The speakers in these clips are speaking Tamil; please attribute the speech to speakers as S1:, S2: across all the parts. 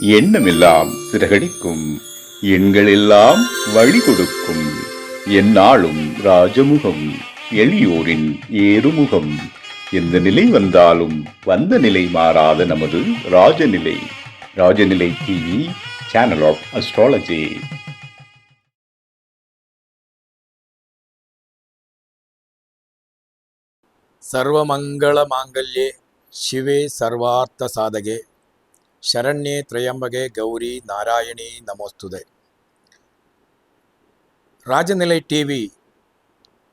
S1: எண்ணமெல்லாம் சிறகடிக்கும். எண்களெல்லாம் வழி கொடுக்கும் எந்நாளும் ராஜமுகம் எளியோரின் ஏறுமுகம். எந்த நிலை வந்தாலும் வந்த நிலை மாறாத நமது Rajanilai. Rajanilai TV channel of astrology
S2: சர்வமங்கள மாங்கல்யே சிவே சர்வார்த்த சாதகே. ಶರಣ್ಯೆ ತ್ರಯಂಬಗೆ Gauri Narayani நமோஸ்துதே Rajanilai TV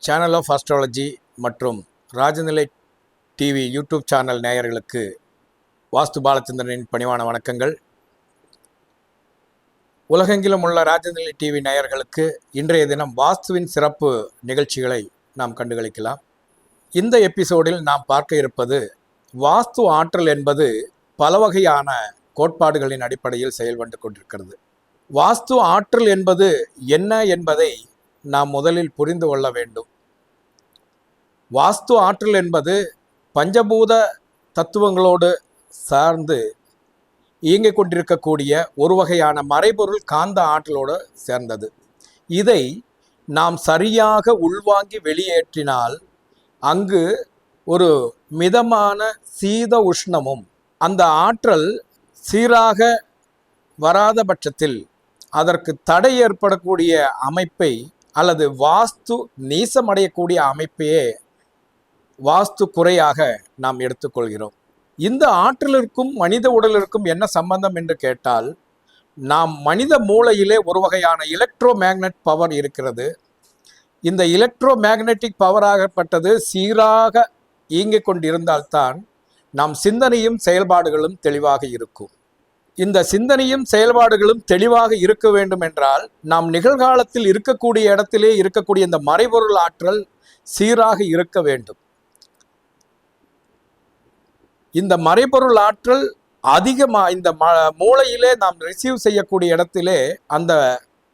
S2: channel of astrology மற்றும் ராஜநிலை டிவி யூடியூப் சேனல் நேயர்களுக்கு வாஸ்து பாலச்சந்திரனின் பணிவான வணக்கங்கள் உலகெங்கிலும் உள்ள ராஜநிலை டிவி நேயர்களுக்கு இன்றைய தினம் வாஸ்துவின் சிறப்பு நிகழ்ச்சிகளை நாம் கண்டுகளிக்கலாம் இந்த எபிசோடில் நாம் பார்க்க இருப்பது வாஸ்து ஆற்றல் என்பது பல வகையான கோட்பாடுகளின் அடிப்படையில் செயல்பட்டு கொண்டிருக்கிறது. வாஸ்து ஆற்றல் என்பது என்ன என்பதை நாம் முதலில் புரிந்து கொள்ள வேண்டும். வாஸ்து ஆற்றல் என்பது பஞ்சபூத தத்துவங்களோடு சார்ந்து இயங்கிக் கொண்டிருக்கக்கூடிய ஒரு வகையான மறைபொருள் காந்த ஆற்றலோடு சேர்ந்தது. இதை நாம் சரியாக உள்வாங்கி வெளியேற்றினால் அங்கு ஒரு மிதமான சீத உஷ்ணமும் அந்த ஆற்றல் சீராக வராத பட்சத்தில் அதற்கு தடை ஏற்படக்கூடிய அமைப்பை அல்லது வாஸ்து நீசமடையக்கூடிய அமைப்பையே வாஸ்து குறையாக நாம் எடுத்துக்கொள்கிறோம். இந்த ஆற்றலிற்கும் மனித உடலிற்கும் என்ன சம்பந்தம் என்று கேட்டால் நாம் மனித மூளையிலே ஒரு வகையான எலக்ட்ரோ மேக்னட் பவர் இருக்கிறது. இந்த எலக்ட்ரோ மேக்னெட்டிக் பவராகப்பட்டது சீராக இயங்கிக் கொண்டிருந்தால்தான் நம் சிந்தனையும் செயல்பாடுகளும் தெளிவாக இருக்கும். இந்த சிந்தனையும் செயல்பாடுகளும் தெளிவாக இருக்க வேண்டும் என்றால் நாம் நிகழ்காலத்தில் இருக்கக்கூடிய இடத்திலே இருக்கக்கூடிய இந்த மறைபொருள் ஆற்றல் சீராக இருக்க வேண்டும். இந்த மறைபொருள் ஆற்றல் அதிகமாக இந்த ம மூளையிலே நாம் ரிசீவ் செய்யக்கூடிய இடத்திலே அந்த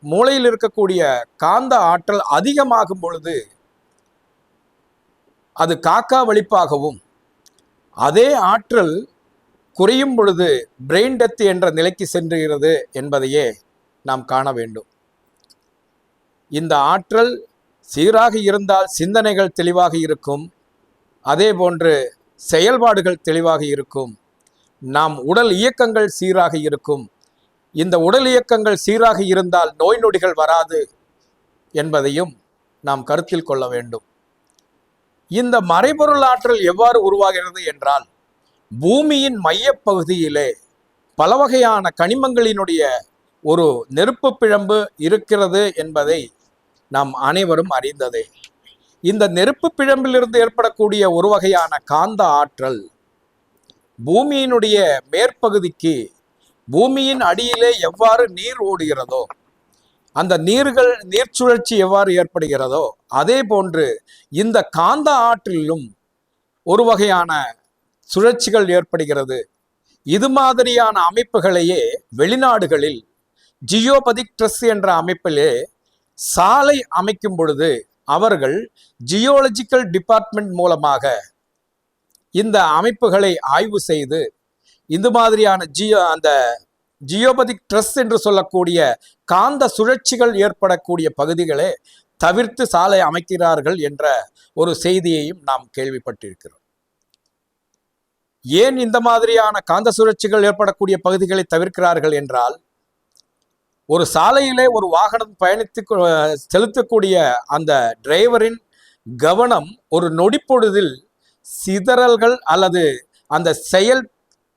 S2: மூளையில் இருக்கக்கூடிய காந்த ஆற்றல் அதிகமாகும் பொழுது அது காக்கா வலிப்பாகவும் அதே ஆற்றல் குறையும் பொழுது பிரெயின் டெத் என்ற நிலைக்கு சென்றுகிறது என்பதையே நாம் காண வேண்டும். இந்த ஆற்றல் சீராக இருந்தால் சிந்தனைகள் தெளிவாக இருக்கும். அதே போன்று செயல்பாடுகள் தெளிவாக இருக்கும். நாம் உடல் இயக்கங்கள் சீராக இருக்கும். இந்த உடல் இயக்கங்கள் சீராக இருந்தால் நோய் நொடிகள் வராது என்பதையும் நாம் கருத்தில் கொள்ள வேண்டும். இந்த மறைபொருள் ஆற்றல் எவ்வாறு உருவாகிறது என்றால் பூமியின் மையப்பகுதியிலே பல வகையான கனிமங்களினுடைய ஒரு நெருப்பு பிழம்பு இருக்கிறது என்பதை நாம் அனைவரும் அறிந்ததே. இந்த நெருப்பு பிழம்பிலிருந்து ஏற்படக்கூடிய ஒரு வகையான காந்த ஆற்றல் பூமியினுடைய மேற்பகுதிக்கு பூமியின் அடியிலே எவ்வாறு நீர் ஓடுகிறதோ அந்த நீர்கள் நீர் சுழற்சி எவ்வாறு ஏற்படுகிறதோ அதே போன்று இந்த காந்த ஆற்றிலும் ஒரு வகையான சுழற்சிகள் ஏற்படுகிறது. இது மாதிரியான அமைப்புகளையே வெளிநாடுகளில் ஜியோபதிக் ட்ரெஸ் என்ற அமைப்பிலே சாலை அமைக்கும் பொழுது அவர்கள் ஜியோலஜிக்கல் டிபார்ட்மெண்ட் மூலமாக இந்த அமைப்புகளை ஆய்வு செய்து இந்த மாதிரியான ஜியோ அந்த ஜியோபதிக் ட்ரெஸ் என்று சொல்லக்கூடிய காந்த சுழற்சிகள் ஏற்படக்கூடிய பகுதிகளே தவிர்த்து சாலை அமைக்கிறார்கள் என்ற ஒரு செய்தியையும் நாம் கேள்விப்பட்டிருக்கிறோம். ஏன் இந்த மாதிரியான காந்த சுழற்சிகள் ஏற்படக்கூடிய பகுதிகளை தவிர்க்கிறார்கள் என்றால் ஒரு சாலையிலே ஒரு வாகனம் பயணித்து செலுத்தக்கூடிய அந்த டிரைவரின் கவனம் ஒரு நொடிப்பொழுதில் சிதறல்கள் அல்லது அந்த செயல்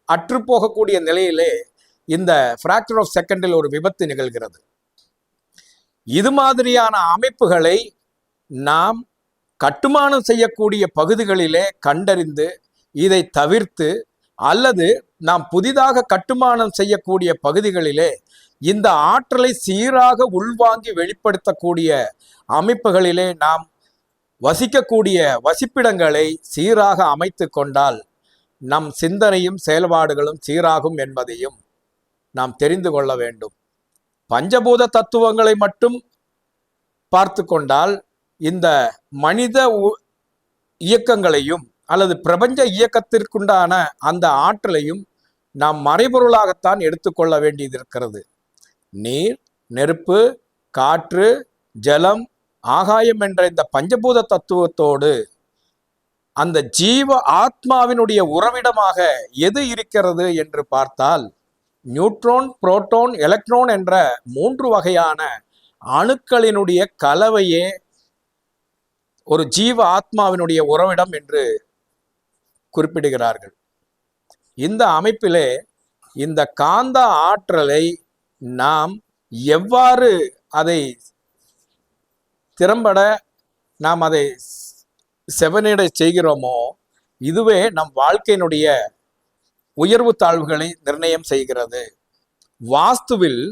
S2: அற்று போகக்கூடிய நிலையிலே இந்த ஃப்ராக்சர் ஆஃப் செகண்டில் ஒரு விபத்து நிகழ்கிறது. இது மாதிரியான அமைப்புகளை நாம் கட்டுமானம் செய்யக்கூடிய பகுதிகளிலே கண்டறிந்து இதை தவிர்த்து அல்லது நாம் புதிதாக கட்டுமானம் செய்யக்கூடிய பகுதிகளிலே இந்த ஆற்றலை சீராக உள்வாங்கி வெளிப்படுத்தக்கூடிய அமைப்புகளிலே நாம் வசிக்கக்கூடிய வசிப்பிடங்களை சீராக அமைத்து கொண்டால் நம் சிந்தனையும் செயல்பாடுகளும் சீராகும் என்பதையும் நாம் தெரிந்து கொள்ள வேண்டும். பஞ்சபூத தத்துவங்களை மட்டும் பார்த்து கொண்டால் இந்த மனித உ- இயக்கங்களையும் அல்லது பிரபஞ்ச இயக்கத்திற்குண்டான அந்த ஆற்றலையும் நாம் மறைபொருளாகத்தான் எடுத்துக்கொள்ள வேண்டியது இருக்கிறது நீர் நெருப்பு காற்று ஜலம் ஆகாயம் என்ற இந்த பஞ்சபூத தத்துவத்தோடு அந்த ஜீவ ஆத்மாவினுடைய உறவிடமாக எது இருக்கிறது என்று பார்த்தால் நியூட்ரான் புரோட்டோன் எலக்ட்ரான் என்ற மூன்று வகையான அணுக்களினுடைய கலவையே ஒரு ஜீவ ஆத்மாவினுடைய உறவிடம் என்று குறிப்பிடுகிறார்கள். இந்த அமைப்பிலே இந்த காந்த ஆற்றலை நாம் எவ்வாறு அதை திறம்பட நாம் அதை செவனிட செய்கிறோமோ இதுவே நம் வாழ்க்கையினுடைய உயர்வு தாழ்வுகளை நிர்ணயம் செய்கிறது. வாஸ்துவில்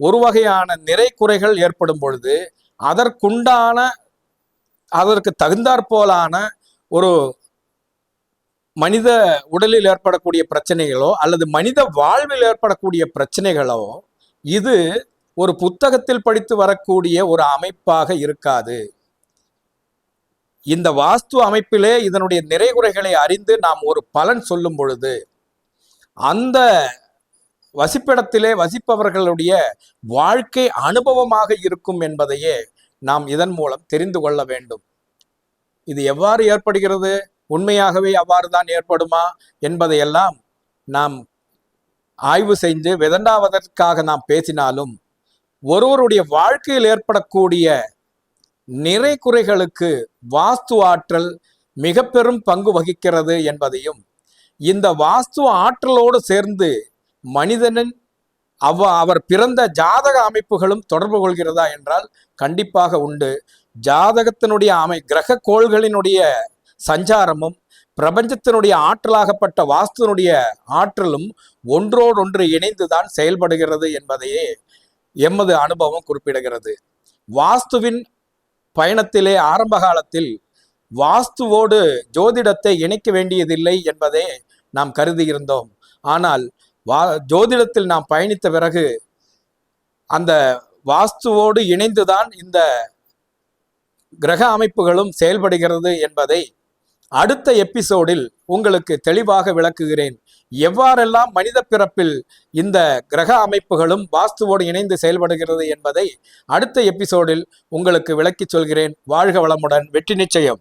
S2: ஒரு வகையான நிறை குறைகள் ஏற்படும் பொழுது அதற்குண்டான அதற்கு தகுந்தாற்போலான ஒரு மனித உடலில் ஏற்படக்கூடிய பிரச்சனைகளோ அல்லது மனித வாழ்வில் ஏற்படக்கூடிய பிரச்சனைகளோ இது ஒரு புத்தகத்தில் படித்து வரக்கூடிய ஒரு அமைப்பாக இருக்காது. இந்த வாஸ்து அமைப்பிலே இதனுடைய நிறைகுறைகளை அறிந்து நாம் ஒரு பலன் சொல்லும் பொழுது அந்த வசிப்பிடத்திலே வசிப்பவர்களுடைய வாழ்க்கை அனுபவமாக இருக்கும் என்பதையே நாம் இதன் மூலம் தெரிந்து கொள்ள வேண்டும். இது எவ்வாறு ஏற்படுகிறது? உண்மையாகவே அவ்வாறு தான் ஏற்படுமா? என்பதையெல்லாம் நாம் ஆய்வு செய்து விதண்டாவதற்காக நாம் பேசினாலும் ஒருவருடைய வாழ்க்கையில் ஏற்படக்கூடிய நிறை குறைகளுக்கு வாஸ்து ஆற்றல் மிக பெரும் பங்கு வகிக்கிறது என்பதையும் இந்த வாஸ்து ஆற்றலோடு சேர்ந்து மனிதனின் அவ அவர் பிறந்த ஜாதக அமைப்புகளும் தொடர்பு கொள்கிறதா என்றால் கண்டிப்பாக உண்டு. ஜாதகத்தினுடைய அமை கிரக கோள்களினுடைய சஞ்சாரமும் பிரபஞ்சத்தினுடைய ஆற்றலாகப்பட்ட வாஸ்துனுடைய ஆற்றலும் ஒன்றோடொன்று இணைந்துதான் செயல்படுகிறது என்பதையே எமது அனுபவம் குறிப்பிடுகிறது. வாஸ்துவின் பயணத்திலே ஆரம்ப காலத்தில் வாஸ்துவோடு ஜோதிடத்தை இணைக்க வேண்டியதில்லை என்பதே நாம் கருதியிருந்தோம். ஆனால் வா ஜோதிடத்தில் நாம் பயணித்த பிறகு அந்த வாஸ்துவோடு இணைந்துதான் இந்த கிரக அமைப்புகளும் செயல்படுகிறது என்பதை அடுத்த எபிசோடில் உங்களுக்கு தெளிவாக விளக்குகிறேன். எவ்வாறெல்லாம் மனித பிறப்பில் இந்த கிரக அமைப்புகளும் வாஸ்துவோடு இணைந்து செயல்படுகிறது என்பதை அடுத்த எபிசோடில் உங்களுக்கு விளக்கிச் சொல்கிறேன். வாழ்க வளமுடன். வெற்றி நிச்சயம்.